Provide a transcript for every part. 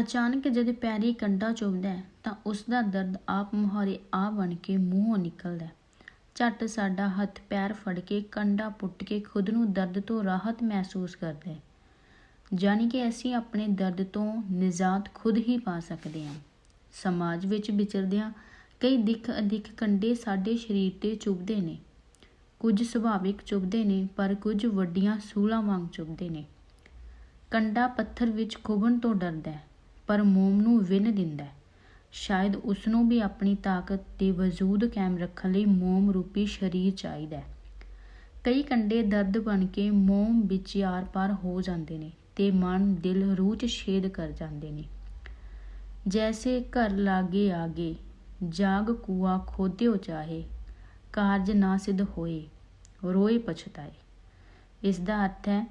ਅਚਾਨਕ ਜਦ ਪੈਰੀ ਕੰਡਾ ਚੁਭਦਾ ਤਾਂ ਉਸ ਦਾ ਦਰਦ ਆਪ ਮੁਹਾਰੇ ਆ ਬਣ ਕੇ ਮੂੰਹੋਂ ਨਿਕਲਦਾ ਝੱਟ ਸਾਡਾ ਹੱਥ ਪੈਰ ਫੜ ਕੇ ਕੰਡਾ ਪੁੱਟ ਕੇ ਖੁਦ ਨੂੰ ਦਰਦ ਤੋਂ ਰਾਹਤ ਮਹਿਸੂਸ ਕਰਦਾ ਹੈ। ਜਾਣੀ ਕਿ ਅਸੀਂ ਆਪਣੇ ਦਰਦ ਤੋਂ ਨਿਜਾਤ ਖੁਦ ਹੀ ਪਾ ਸਕਦੇ ਹਾਂ। ਸਮਾਜ ਵਿੱਚ ਵਿਚਰਦਿਆਂ ਕਈ ਦਿੱਖ ਅਧਿਕ ਕੰਡੇ ਸਾਡੇ ਸਰੀਰ ਤੇ ਚੁਭਦੇ ਨੇ। ਕੁਝ ਸੁਭਾਵਿਕ ਚੁਭਦੇ ਨੇ, ਪਰ ਕੁਝ ਵੱਡੀਆਂ ਸੂਲਾਂ ਵਾਂਗ ਚੁਭਦੇ ਨੇ। ਕੰਡਾ ਪੱਥਰ ਵਿੱਚ ਖੁਬਣ ਤੋਂ ਡਰਦਾ ਹੈ। ਪਰ ਮੋਮ ਨੂੰ ਵਿੰਨ ਦਿੰਦਾ ਹੈ। ਸ਼ਾਇਦ ਉਸ ਨੂੰ ਵੀ ਆਪਣੀ ਤਾਕਤ ਤੇ ਵਜੂਦ ਕਾਇਮ ਰੱਖਣ ਲਈ ਮੋਮ ਰੂਪੀ ਸਰੀਰ ਚਾਹੀਦਾ ਹੈ। ਕਈ ਕੰਡੇ ਦਰਦ ਬਣ ਕੇ ਮੋਮ ਵਿੱਚ ਆਰ-ਪਾਰ ਹੋ ਜਾਂਦੇ ਨੇ ਤੇ ਮਨ, ਦਿਲ, ਰੂਹ 'ਚ ਛੇਦ ਕਰ ਜਾਂਦੇ ਨੇ। ਜੈਸੇ ਘਰ ਲਾਗੇ ਆਗੇ, ਜਾਗ ਕੂਆ ਖੋਦਿਓ ਚਾਹੇ, ਕਾਰਜ ਨਾ ਸਿੱਧ ਹੋਏ, ਰੋਏ ਪਛਤਾਏ। ਇਸ ਦਾ ਅਰਥ ਹੈ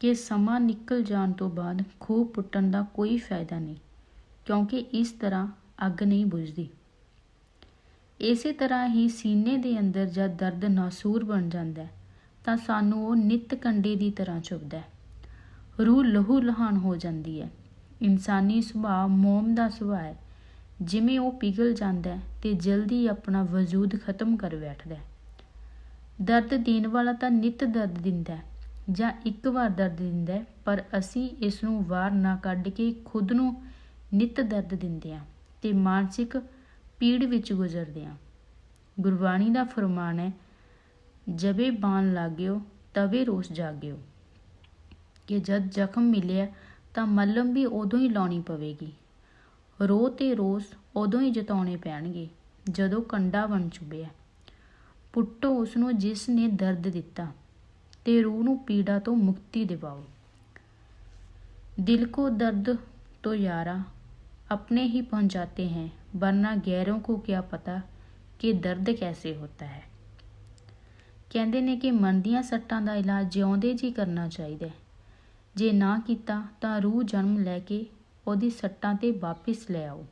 ਕਿ ਸਮਾਂ ਨਿਕਲ ਜਾਣ ਤੋਂ ਬਾਅਦ ਖੂਹ ਪੁੱਟਣ ਦਾ ਕੋਈ ਫਾਇਦਾ ਨਹੀਂ, ਕਿਉਂਕਿ ਇਸ ਤਰ੍ਹਾਂ ਅੱਗ ਨਹੀਂ ਬੁਝਦੀ। ਇਸੇ ਤਰ੍ਹਾਂ ਹੀ ਸੀਨੇ ਦੇ ਅੰਦਰ ਜਦ ਦਰਦ ਨਾਸੂਰ ਬਣ ਜਾਂਦਾ ਹੈ, ਤਾਂ ਸਾਨੂੰ ਉਹ ਨਿਤ ਕੰਡੇ ਦੀ ਤਰ੍ਹਾਂ ਚੁਭਦਾ ਹੈ। ਰੂਹ ਲਹੂ ਲਹਾਨ ਹੋ ਜਾਂਦੀ ਹੈ। ਇਨਸਾਨੀ ਸੁਭਾਅ ਮੋਮ ਦਾ ਸੁਭਾਅ ਹੈ। ਜਿਵੇਂ ਉਹ ਪਿਘਲ ਜਾਂਦਾ ਹੈ ਤੇ ਜਲਦੀ ਆਪਣਾ ਵਜੂਦ ਖਤਮ ਕਰ ਬੈਠਦਾ ਹੈ। ਦਰਦ ਦੇਣ ਵਾਲਾ ਤਾਂ ਨਿਤ ਦਰਦ ਦਿੰਦਾ ਹੈ। ਜਾਂ ਇੱਕ ਵਾਰ ਦਰਦ ਦਿੰਦਾ ਪਰ ਅਸੀਂ ਇਸ ਨੂੰ ਵਾਰ ਨਾ ਕੱਢ ਕੇ ਖੁਦ ਨੂੰ ਨਿਤ ਦਰਦ ਦਿੰਦੇ ਹਾਂ ਤੇ ਮਾਨਸਿਕ ਪੀੜ ਵਿੱਚ ਗੁਜ਼ਰਦੇ ਹਾਂ। ਗੁਰਬਾਣੀ ਦਾ ਫਰਮਾਨ ਹੈ, ਜਬੇ ਬਾਣ ਲਾਗਿਓ, ਤਵੇ ਰੋਸ ਜਾਗਿਓ। ਕਿ ਜਦ ਜ਼ਖਮ ਮਿਲਿਆ ਤਾਂ ਮੱਲਮ ਵੀ ਉਦੋਂ ਹੀ ਲਾਉਣੀ ਪਵੇਗੀ। ਰੋ ਤੇ ਰੋਸ ਉਦੋਂ ਹੀ ਜਤਾਉਣੇ ਪੈਣਗੇ ਜਦੋਂ ਕੰਡਾ ਬਣ ਚੁੱਕਿਆ ਪੁੱਟੋ ਉਸ ਨੂੰ ਜਿਸ ਨੇ ਦਰਦ ਦਿੱਤਾ। ਤੇ ਰੂਹ ਨੂੰ ਪੀੜਾ ਤੋਂ ਮੁਕਤੀ ਦਿਵਾਓ ਦਿਲ ਕੋ ਦਰਦ तो यारा अपने ही पहुंचाते हैं वरना गैरों को क्या पता ਕਿ ਦਰਦ ਕੈਸੇ ਹੁੰਦਾ ਹੈ ਕਹਿੰਦੇ ਨੇ ਕਿ ਮਨ ਦੀਆਂ ਸੱਟਾਂ ਦਾ ਇਲਾਜ ਜਿਉਂਦੇ ਜੀ ਕਰਨਾ ਚਾਹੀਦਾ ਹੈ ਜੇ ਨਾ ਕੀਤਾ ਤਾਂ ਰੂਹ ਜਨਮ ਲੈ ਕੇ ਉਹਦੀ ਸੱਟਾਂ ਤੇ ਵਾਪਿਸ ਲੈ ਆਓ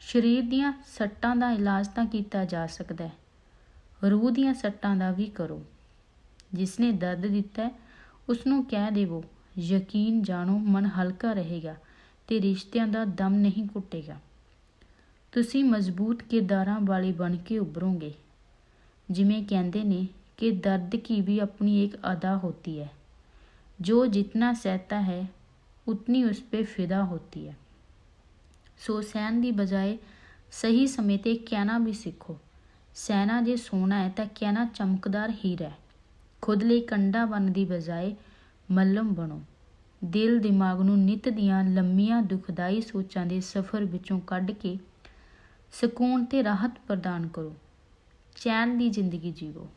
ਸਰੀਰ ਦੀਆਂ ਸੱਟਾਂ ਦਾ ਇਲਾਜ ਤਾਂ ਕੀਤਾ ਜਾ ਸਕਦਾ ਹੈ ਰੂਹ ਦੀਆਂ ਸੱਟਾਂ ਦਾ ਵੀ ਕਰੋ ਜਿਸ ਨੇ ਦਰਦ ਦਿੱਤਾ ਹੈ ਉਸ ਨੂੰ ਕਹਿ ਦੇਵੋ ਯਕੀਨ ਜਾਣੋ ਮਨ ਹਲਕਾ ਰਹੇਗਾ ਤੇ ਰਿਸ਼ਤਿਆਂ ਦਾ ਦਮ ਨਹੀਂ ਘੁੱਟੇਗਾ ਤੁਸੀਂ ਮਜ਼ਬੂਤ ਕਿਰਦਾਰਾਂ ਵਾਲੇ ਬਣ ਕੇ ਉੱਭਰੋਗੇ ਜਿਵੇਂ ਕਹਿੰਦੇ ਨੇ ਕਿ ਦਰਦ ਕੀ ਵੀ ਆਪਣੀ ਇੱਕ ਅਦਾ ਹੋਤੀ ਹੈ ਜੋ ਜਿਤਨਾ सहता है उतनी उस पे फिदा होती है ਸੋ ਸਹਿਣ ਦੀ ਬਜਾਏ ਸਹੀ ਸਮੇਂ ਤੇ ਕਹਿਣਾ ਵੀ ਸਿੱਖੋ ਸਹਿਣਾ ਜੇ ਸੋਨਾ ਹੈ ਤਾਂ ਕਹਿਣਾ ਚਮਕਦਾਰ ਹੀਰਾ ਹੈ ਖੁਦ ਲਈ ਕੰਡਾ ਬਣ ਦੀ ਬਜਾਏ ਮੱਲਮ ਬਣੋ। ਦਿਲ ਦਿਮਾਗ ਨੂੰ ਨਿਤ ਦੀਆਂ ਲੰਮੀਆਂ ਦੁਖਦਾਈ ਸੋਚਾਂ ਦੇ ਸਫ਼ਰ ਵਿੱਚੋਂ ਕੱਢ ਕੇ ਸਕੂਨ ਤੇ ਰਾਹਤ ਪ੍ਰਦਾਨ ਕਰੋ। ਚੈਨ ਦੀ ਜ਼ਿੰਦਗੀ ਜੀਵੋ।